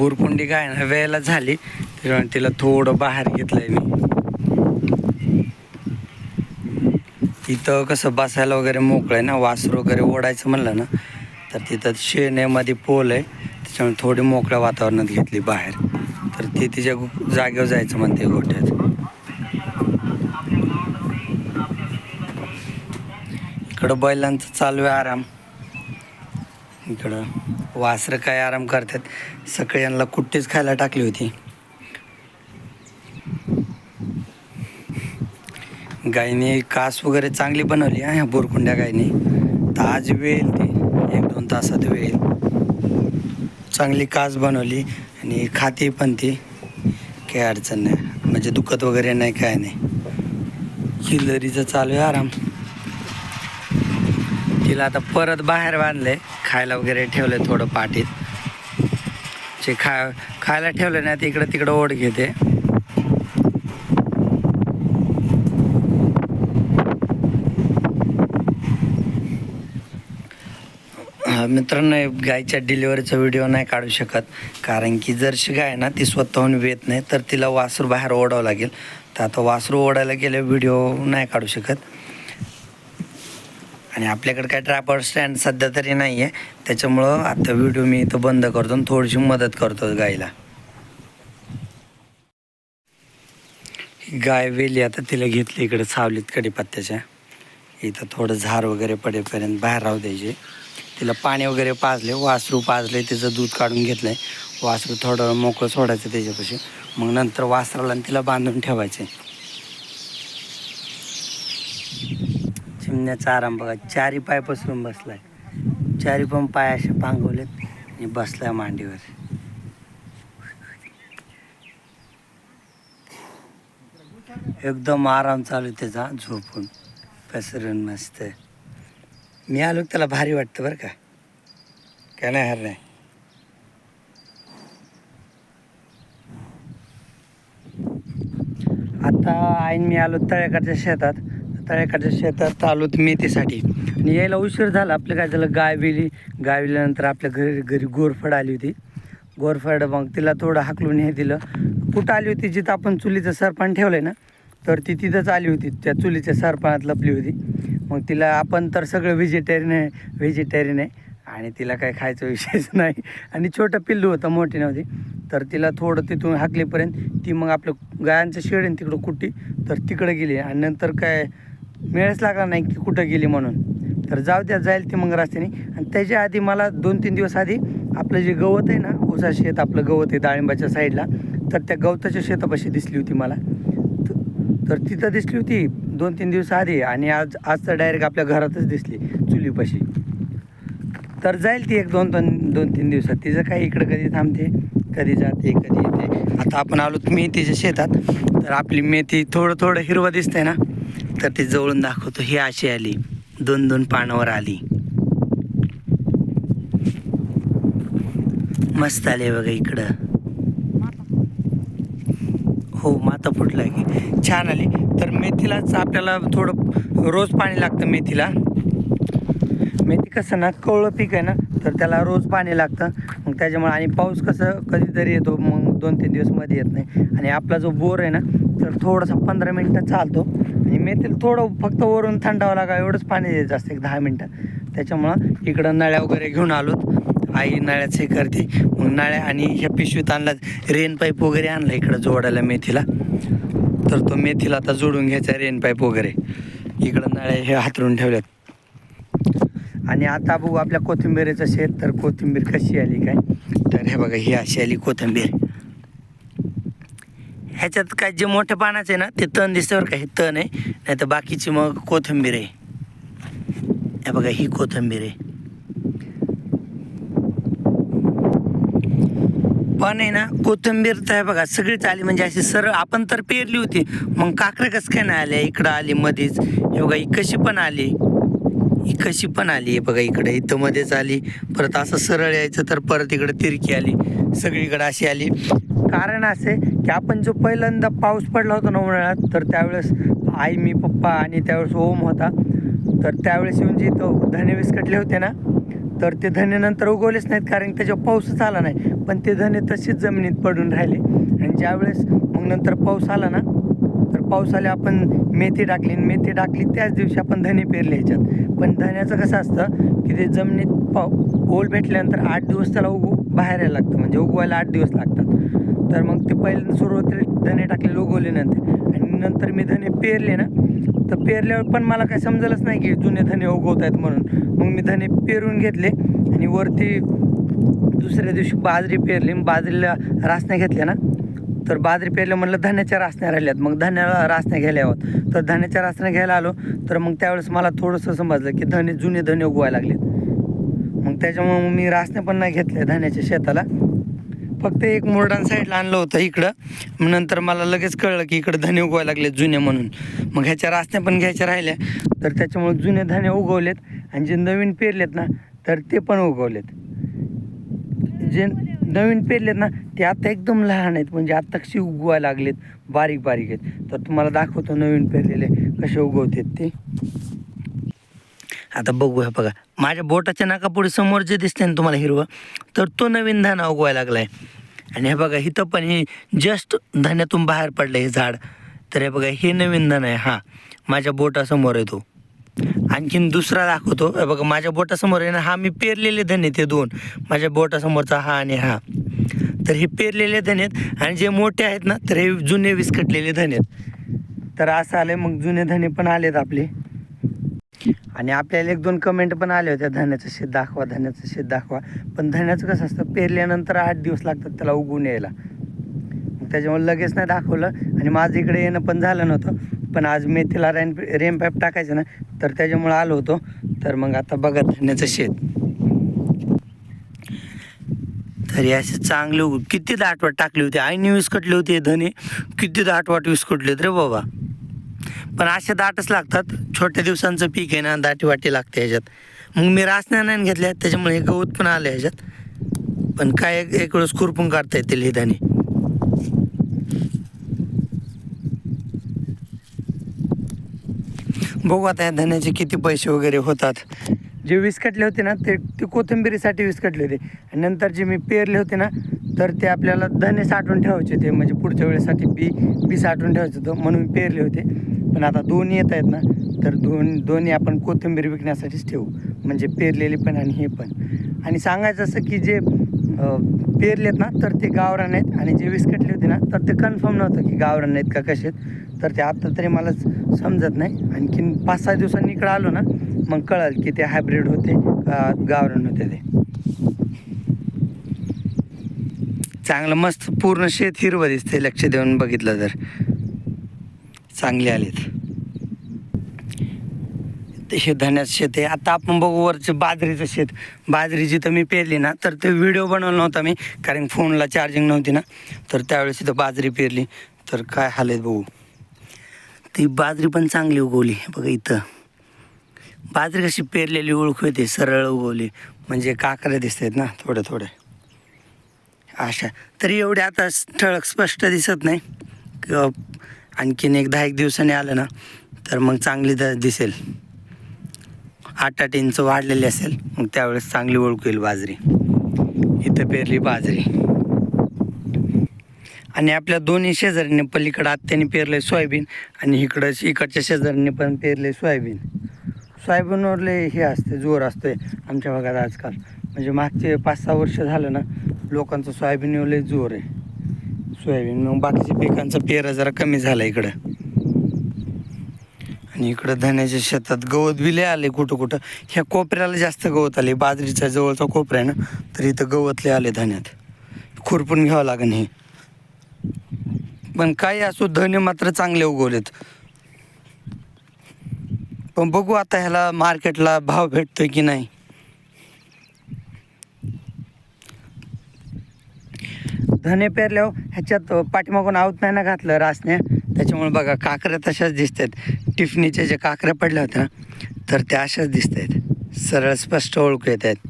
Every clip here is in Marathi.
बोरकुंडी काय ना वेळेला झाली त्याच्यामुळे तिला थोडं बाहेर घेतलंय मी. इथं कसं बसायला वगैरे मोकळं आहे ना वासर वगैरे ओढायचं म्हणलं ना तर तिथं शेण्यामध्ये पोल आहे त्याच्यामुळे थोडी मोकळ्या वातावरणात घेतली बाहेर. तर ती तिच्या जागेवर जायचं म्हणते गोठ्यात. इकडं बैलांचं चालू आहे आराम. इकडं वासरं काय आराम करतात. सकाळी यांना कुट्टीच खायला टाकली होती. गायने कास वगैरे चांगली बनवली आहे बोरकुंड्या गायने. तर आज वेळ ती. एक दोन तासात वेळ. चांगली कास बनवली आणि खाते पण ती. काही अडचण नाही. म्हणजे दुखत वगैरे नाही काय नाही. चिलरीचं चालू आहे आराम. तिला आता परत बाहेर बांधले खायला वगैरे ठेवले थोडं पाठीत. जे खा खायला ठेवले नाही ते इकडं तिकडं ओढ घेते. मित्रांनो गायच्या डिलिव्हरीचा व्हिडिओ नाही काढू शकत. कारण की जरशी गाय ना ती स्वतःहून वेत नाही तर तिला वासरू बाहेर ओढावं लागेल. तर आता वासरू ओढायला गेले व्हिडिओ नाही काढू शकत. आणि आपल्याकडे काय ट्रॅपर स्टँड सध्या तरी नाही आहे त्याच्यामुळं आता व्हिडिओ मी इथं बंद करतो आणि थोडीशी मदत करतो गायला ही गाय वेली आता तिला घेतली इकडे सावलीत कडीपत्त्याच्या इथं थोडं झार वगैरे पडेपर्यंत बाहेर राहू द्यायचे. तिला पाणी वगैरे पाजले वासरू पाजले तिचं दूध काढून घेतलंय. वासरू थोडं मोकळं सोडायचं त्याच्यापाशी. मग नंतर वासराला आणि तिला बांधून ठेवायचे. चिमण्याचा आराम बघा. चारी पाय पसरून बसलाय. चारी पण पाय असे पांगवलेत आणि बसलाय मांडीवर. एकदम आराम चालू आहे त्याचा झोपून. पसरून मस्त. मी आलो त्याला भारी वाटतं बरं का? काय नाही हर नाही आता आईन मी आलो तळ्याकडच्या शेतात. तळ्याकडच्या शेतात आलो मेथीसाठी. आणि यायला उशीर झाला. आपलं काय झालं गाय विली गाय विल्यानंतर आपल्या घरी घरी गोरफड आली होती. गोरफड मग तिला थोडं हाकलून हे दिलं. कुठं आली होती जिथं आपण चुलीचं सरपण ठेवलं आहे ना तर ती तिथंच आली होती. त्या चुलीच्या सरपणात लपली होती. मग तिला आपण तर सगळं व्हेजिटेरियन आहे व्हेजिटेरियन आहे. आणि तिला काय खायचा विषयच नाही. आणि छोटं पिल्लू होतं मोठी नव्हती. तर तिला थोडं तिथून हाकलीपर्यंत ती मग आपलं गायांचं शेड आहे ना तिकडं कुट्टी तर तिकडं गेली. आणि नंतर काय मिळच लागला नाही की कुठं गेली म्हणून. तर जाऊ द्या जाईल ती मग रस्त्याने. आणि त्याच्या आधी मला दोन तीन दिवस आधी आपलं जे गवत आहे ना ऊसा शेत आपलं गवत आहे डाळिंबाच्या साईडला तर त्या गवताच्या शेतापाशी दिसली होती मला. तर तिथं दिसली होती दोन तीन दिवस आधी आणि आज आज तर डायरेक्ट आपल्या घरातच दिसली चुलीपाशी. तर जाईल ती एक दोन दोन दोन तीन दिवसात. तिचं काय इकडं कधी थांबते कधी जाते कधी येते. आता आपण आलो मेथीच्या शेतात. तर आपली मेथी थोडं थोडं हिरवं दिसतंय ना. तर ते जवळून दाखवतो. ही अशी आली. दोन दोन पानावर आली. मस्त आले बघा इकडं. हो माता फुटला की छान आली. तर मेथीलाच आपल्याला थोडं रोज पाणी लागतं मेथीला. मेथी कसं ना कवळं पीक आहे ना तर त्याला रोज पाणी लागतं. मग त्याच्यामुळे आणि पाऊस कसं कधीतरी येतो मग दोन तीन दिवसमध्ये येत नाही. आणि आपला जो बोर आहे ना तर थोडासा पंधरा मिनटं चालतो. आणि थोडं फक्त वरून थंडावं लागा एवढंच पाणी द्यायचं असतं एक दहा मिनटं. त्याच्यामुळं इकडं नळ्या वगैरे घेऊन आलोत. आई नळ्याच हे करते. मग नळ्या आणि ह्या पिशवीत आणला. रेन पाईप वगैरे आणला इकडं जोडायला मेथीला. तर तो मेथीला आता जोडून घ्यायचा रेन पाईप वगैरे. इकडं नळ्या हे हातरून ठेवल्यात. आणि आता बघू आपल्या कोथिंबीरीचं शेत. तर कोथिंबीर कशी आली काय? तर हे बघा ही अशी आली कोथिंबीर. ह्याच्यात काय जे मोठ्या पानाचं आहे ना ते तण दिसतं का हे तण आहे. नाही तर बाकीची मग कोथिंबीर आहे. हे बघा ही कोथिंबीर आहे. पण आहे ना कोथिंबीर तर आहे बघा सगळीच आली. म्हणजे अशी सरळ आपण तर पेरली होती. मग काकडे कसं काय नाही आल्या? इकडं आली मध्येच हे बघा ही कशी पण आली. ही कशी पण आली आहे बघा इकडे. इथं मध्येच आली. परत असं सरळ यायचं तर परत इकडे तिरकी आली. सगळीकडे अशी आली. कारण असे की आपण जो पहिल्यांदा पाऊस पडला होता ना उन्हाळ्यात तर त्यावेळेस आई मी पप्पा आणि त्यावेळेस ओम होता. तर त्यावेळेस येऊन जे तो धने विस्कटले होते ना तर ते धने नंतर उगवलेच नाहीत कारण त्याच्यावर पाऊसच आला नाही. पण ते धने तसेच जमिनीत पडून राहिले. आणि ज्यावेळेस मग नंतर पाऊस आला ना पावसाला पाऊस आले आपण मेथी टाकली आणि मेथी टाकली त्याच दिवशी आपण धने पेरले ह्याच्यात. पण धन्याचं कसं असतं की ते जमिनीत पा ओल भेटल्यानंतर आठ दिवस त्याला उगू बाहेर यायला लागतं. म्हणजे उगवायला आठ दिवस लागतात. तर मग ते पहिल्यांदा सुरुवातीला धने टाकलेले उगवले नंतर आणि नंतर मी धने पेरले ना तर पेरल्यावर पण मला काय समजलंच नाही की जुने धने उगवत आहेत म्हणून. मग मी धने पेरून घेतले आणि वरती दुसऱ्या दिवशी बाजरी पेरली. बाजरीला रासने घेतल्या ना तर बाजरी पेरलं म्हणलं धान्याच्या रासण्या राहिल्यात. मग धान्याला रासण्या घ्यायला आहोत तर धान्याच्या रासण्या घ्यायला आलो. तर मग त्यावेळेस मला थोडंसं समजलं की धने जुने धने उगवायला लागलेत. मग त्याच्यामुळे मग मी रासण्या पण नाही घेतल्या धान्याच्या शेताला. फक्त एक मोरडान साईडला आणलं होतं इकडं. मग नंतर मला लगेच कळलं की इकडं धने उगवायला लागले जुने म्हणून. मग ह्याच्या रासण्या पण घ्यायच्या राहिल्या. तर त्याच्यामुळे जुने धान्य उगवलेत. आणि जे नवीन पेरलेत ना तर ते पण उगवलेत. जे नवीन पेरलेत ना ते आता एकदम लहान आहेत. म्हणजे आत्ता कशी उगवायला लागलेत बारीक बारीक आहेत. तर तुम्हाला दाखवतो नवीन पेरलेले कसे उगवतात ते. आता बघूया बघा. माझ्या बोटाच्या नाकापुढे समोर जे दिसते ना तुम्हाला हिरवं तर तो नवीन धाना उगवायला लागलाय. आणि हे बघा इथं पण हे जस्ट धान्यातून बाहेर पडलं हे झाड. तर हे बघा हे नवीन धान आहे. हा माझ्या बोटासमोर आहे तो. आणखीन दुसरा दाखवतो. हे बघा माझ्या बोटासमोर आहे ना हा मी पेरलेले धने ते दोन. माझ्या बोटासमोरचा हा आणि हा. तर हे पेरलेले धने आहेत. आणि जे मोठे आहेत ना तर हे जुने विस्कटलेले धने आहेत. तर असं आलं मग जुने धने पण आलेत आपले. आणि आपल्याला एक दोन कमेंट पण आले होत्या धान्याचं शेत दाखवा धान्याचं शेत दाखवा. पण धण्याचं कसं असतं पेरल्यानंतर आठ दिवस लागतात त्याला उगवून यायला. मग त्याच्यामुळे लगेच नाही दाखवलं. आणि माझं इकडे येणं पण झालं नव्हतं. पण आज मेथीला रेन रेन टाकायचं ना तर त्याच्यामुळे आलो होतो. तर मग आता बघा धान्याचं शेत. तरी असे चांगले किती दाटवाट टाकली होती. आईने विस्कटले होते हे धने. किती दाटवाट विस्कटलेत रे बाबा. पण असे दाटच लागतात. छोट्या दिवसांचं पीक आहे ना दाटी वाटी लागते ह्याच्यात. मग मी रासण्या नाही घेतल्या त्याच्यामुळे हे गवत पण आलं ह्याच्यात. पण काय एक एक वेळेस खुरपून काढता येतील हे धने. बघू आता या धन्याचे किती पैसे वगैरे होतात. जे विस्कटले होते ना ते ते कोथिंबिरीसाठी विस्कटले होते. आणि नंतर जे मी पेरले होते ना तर ते आपल्याला धने साठवून ठेवायचे होते. म्हणजे पुढच्या वेळेसाठी बी बी साठवून ठेवायचं होतं म्हणून पेरले होते. पण आता दोन्ही येत आहेत ना तर दोन दोन्ही आपण कोथिंबीर विकण्यासाठीच ठेवू. म्हणजे पेरलेले पण आणि हे पण. आणि सांगायचं असं की जे पेरलेत ना तर ते गावरान आहेत. आणि जे विस्कटले होते ना तर ते कन्फर्म नव्हतं की गावरान आहेत का कसे आहेत. तर ते आत्ता तरी मला समजत नाही. आणखीन पाच सहा दिवसांनी इकडं आलो ना मग कळाल की ते हायब्रिड होते गावरण होते ते. चांगलं मस्त पूर्ण शेत हिरवं दिसते लक्ष देऊन बघितलं तर. चांगले आलेत. ते हे धण्याचं शेत आहे. आता आपण बघू वरचं बाजरीचं शेत. बाजरी जिथं मी पेरली ना तर ते व्हिडिओ बनवला नव्हता मी कारण फोनला चार्जिंग नव्हती ना. तर त्यावेळेस इथं बाजरी पेरली. तर काय हाल आहेत बघू. ती बाजरी पण चांगली उगवली. बघा इथं. बाजरी कशी पेरलेली ओळखू येते. सरळ उगवली. म्हणजे काकऱ्या दिसत आहेत ना थोड्या थोड्या. अशा. तरी एवढे आता ठळक स्पष्ट दिसत नाही. क- आणखीन एक दहा एक दिवसांनी आलं ना तर मग चांगली द दिसेल. आठ आठ इंच वाढलेली असेल मग त्यावेळेस चांगली ओळख येईल बाजरी. इथं पेरली बाजरी. आणि आपल्या दोन्ही शेजाऱ्यांनी पलीकडं आत्याने पेरले सोयाबीन आणि इकडं इकडच्या शेजाऱ्यांनी पण पेरले सोयाबीन. सोयाबीनवरले हे असते जोर असतोय आमच्या भागात आजकाल. म्हणजे मागचे पाच सहा वर्ष झालं ना लोकांचं सोयाबीनवर लय जोर आहे. सोयाबीन मग बाकीच्या पिकांचा पेरा जरा कमी झाला इकडं. आणि इकडं धान्याच्या शेतात गवत बी आले कुठं कुठं. ह्या कोपऱ्याला जास्त गवत आले बाजरीच्या जवळचा कोपरा आहे ना तर इथं गवत लय आले धान्यात. खुरपून घ्यावं लागेल हे. पण काही असो धने मात्र चांगले उगवलेत. पण बघू आता ह्याला मार्केटला भाव भेटतोय की नाही. धने पेरल्यावर ह्याच्यात पाठीमागून आऊत नाही ना घातलं रासने. त्याच्यामुळे बघा काकऱ्या तशाच दिसत आहेत टिफनीच्या ज्या काकऱ्या पडल्या होत्या तर त्या अशाच दिसत आहेत सरळ स्पष्ट ओळखू येत आहेत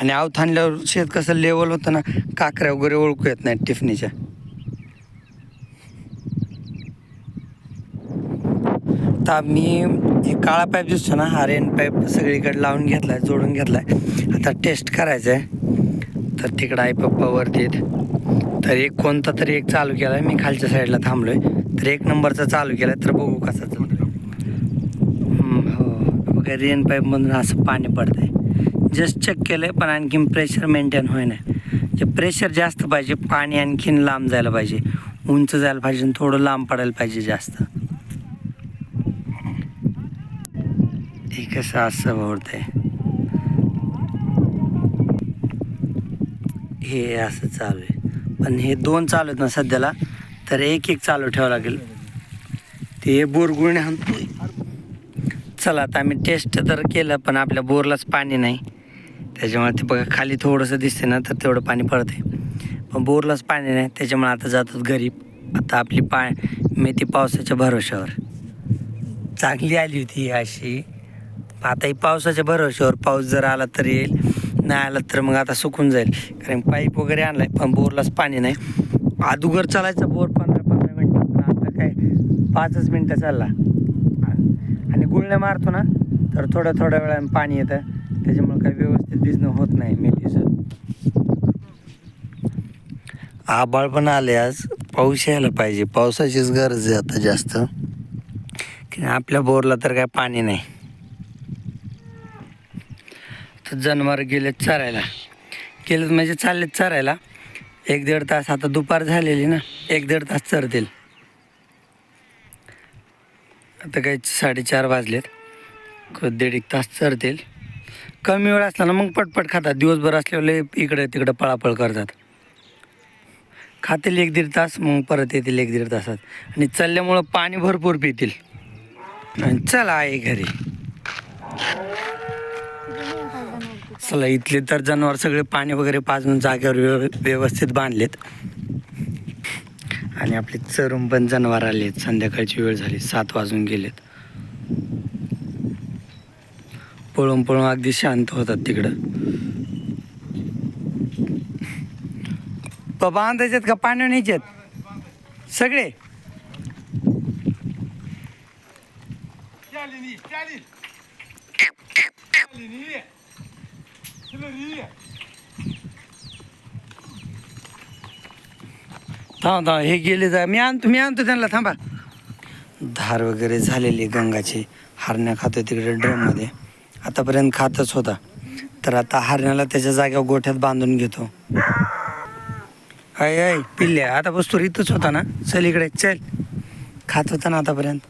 आणि आऊत आणल्यावर शेत कसं लेवल होतं ना काकऱ्या वगैरे ओळखू येत नाहीत टिफनीच्या. आता मी हे काळा पाईप दिसतो ना हा रेन पाईप सगळीकडे लावून घेतलाय जोडून घेतलाय. आता टेस्ट करायचं आहे तर तिकडं आई पप्पा वरती तर एक कोणता तरी एक चालू केला मी खालच्या साईडला थांबलोय. तर एक नंबरचा चालू केलाय तर बघू कसा चालू हो. बघा रेन पाईपमधून असं पाणी पडतंय. जस्ट चेक केलंय पण आणखीन प्रेशर मेंटेन होईना जे प्रेशर जास्त पाहिजे पाणी आणखीन लांब जायला पाहिजे. उंच जायला पाहिजे थोडं लांब पडायला पाहिजे जास्त. एक कसं असं होतंय हे असं चालू आहे. पण हे दोन चालू आहेत ना सध्याला तर एक एक चालू ठेवावं लागेल. ते बोरगुळणे हाणतोय. चला आता आम्ही टेस्ट तर केलं पण आपल्या बोरलाच पाणी नाही. त्याच्यामुळे ते बघा खाली थोडंसं दिसते ना तर तेवढं पाणी पडते पण बोरलाच पाणी नाही त्याच्यामुळे आता जातात घरी. आता आपली पा मेथी पावसाच्या भरोशावर चांगली आली होती ही अशी. आताही पावसाच्या भरोशावर पाऊस जर आला तर येईल नाही आला तर मग आता सुकून जाईल. कारण पाईप वगैरे आणलाय पण बोरलाच पाणी नाही. अदुगर चालायचा बोर पंधरा पंधरा मिनटं पण आता काय पाचच मिनटं चालला. आणि गुळण्या मारतो ना तर थोड्या थोड्या वेळाने पाणी येतं. त्याच्यामुळे काही व्यवस्थित भिजणं होत नाही मेथीचं. आबाळ पण आले आज. पाऊस यायला पाहिजे. पावसाचीच गरज आहे आता जास्त. की आपल्या बोरला तर काय पाणी नाही. तर जनावर गेलेत चरायला. गेलेत म्हणजे चाललेत चरायला. एक दीड तास आता दुपार झालेली ना एक दीड तास चरतील. आता काही साडेचार वाजलेत. दीड एक तास चरतील. कमी वेळ असला ना मग पटपट खातात. दिवसभर असल्यावर इकडं इकडे पळापळ करतात. खातील एक दीड तास मग परत येतील एक दीड तासात. आणि चालल्यामुळं पाणी भरपूर पितील. आणि चला आहे घरी. चला इथले तर जनावर सगळे पाणी वगैरे पाजून जागेवर व्यव- व्यवस्थित बांधलेत. आणि आपले चरून पण जनावर आलेत. संध्याकाळची वेळ झाली सात वाजून गेलेत. पळून पळून अगदी शांत होतात तिकडं. बांधायचेत का? पाणी न्यायचेत सगळे? थांब थांब हे गेले जा. मी आणतो मी आणतो त्यांना थांबा. धार वगैरे झालेली गंगाची हरण्या खातो तिकडे ड्रममध्ये. आतापर्यंत खातच होता. तर आता हरण्याला त्याच्या जागेवर गोठ्यात बांधून घेतो. अय अय पिल्ल्या आता बसतो इथंच होता ना? चल इकडे चल. खात होता ना आतापर्यंत?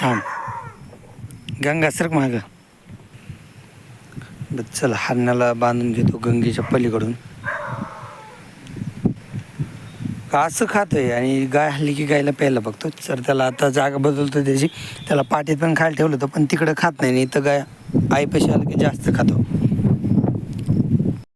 थांब. गंगा सरक माग. चला हरण्याला बांधून घेतो गंगेच्या पलीकडून. असं असं खातोय आणि गाय हल्ली की गायला प्यायला बघतो. तर त्याला आता जागा बदलतो त्याची. त्याला पाठीत पण खायला ठेवलं होतं पण तिकडं खात नाही. नाही तर गाय आईपाशी आलं की जास्त खातो.